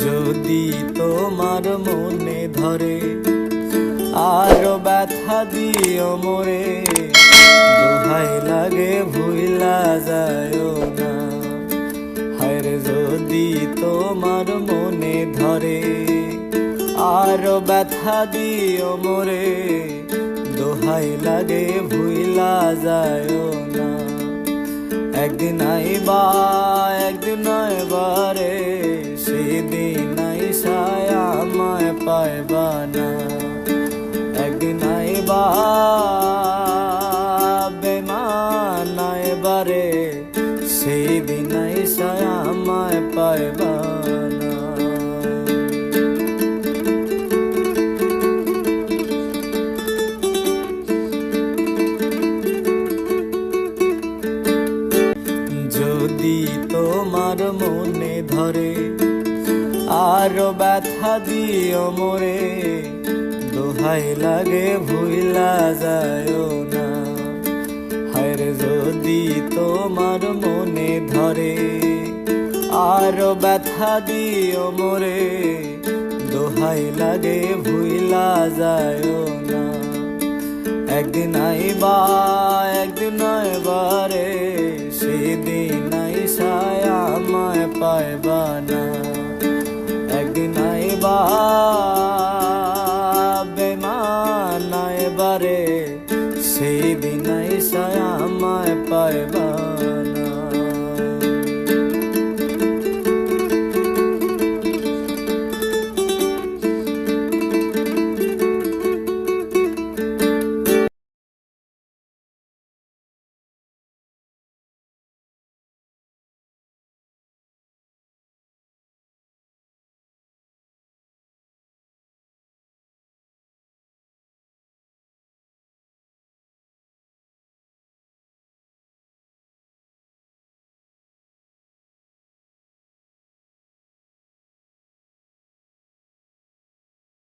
যদি তোমার মনে ধরে, আরও ব্যথা দিও মোরে। দোহাই লাগে, ভুইলা যায় না। হায়রে যদি তোমার মনে ধরে, আরও ব্যথা দিও মোরে। দোহাই লাগে, ভুইলা যায় না। একদিন আইবা, একদিন আইবারে, সেদিন বেমান আইবারে সেদিন আইসায় আমায় পাইবা না। যদি তোমার মনে ধরে, আরও ব্যথা দিও মোরে, দোহাই লাগে, ভুইলা যায় না। যদি তোমার মনে ধরে, আর ব্যথা দিও মরে, দোহাই লাগে ভুইলা যায় না। একদিন আইবা, একদিন আইবারে সেদিন আইসায় আমায় পাইবা না। একদিন আইবা বেমান বারে সেই বিনাই সায়া আমায় পাইবা।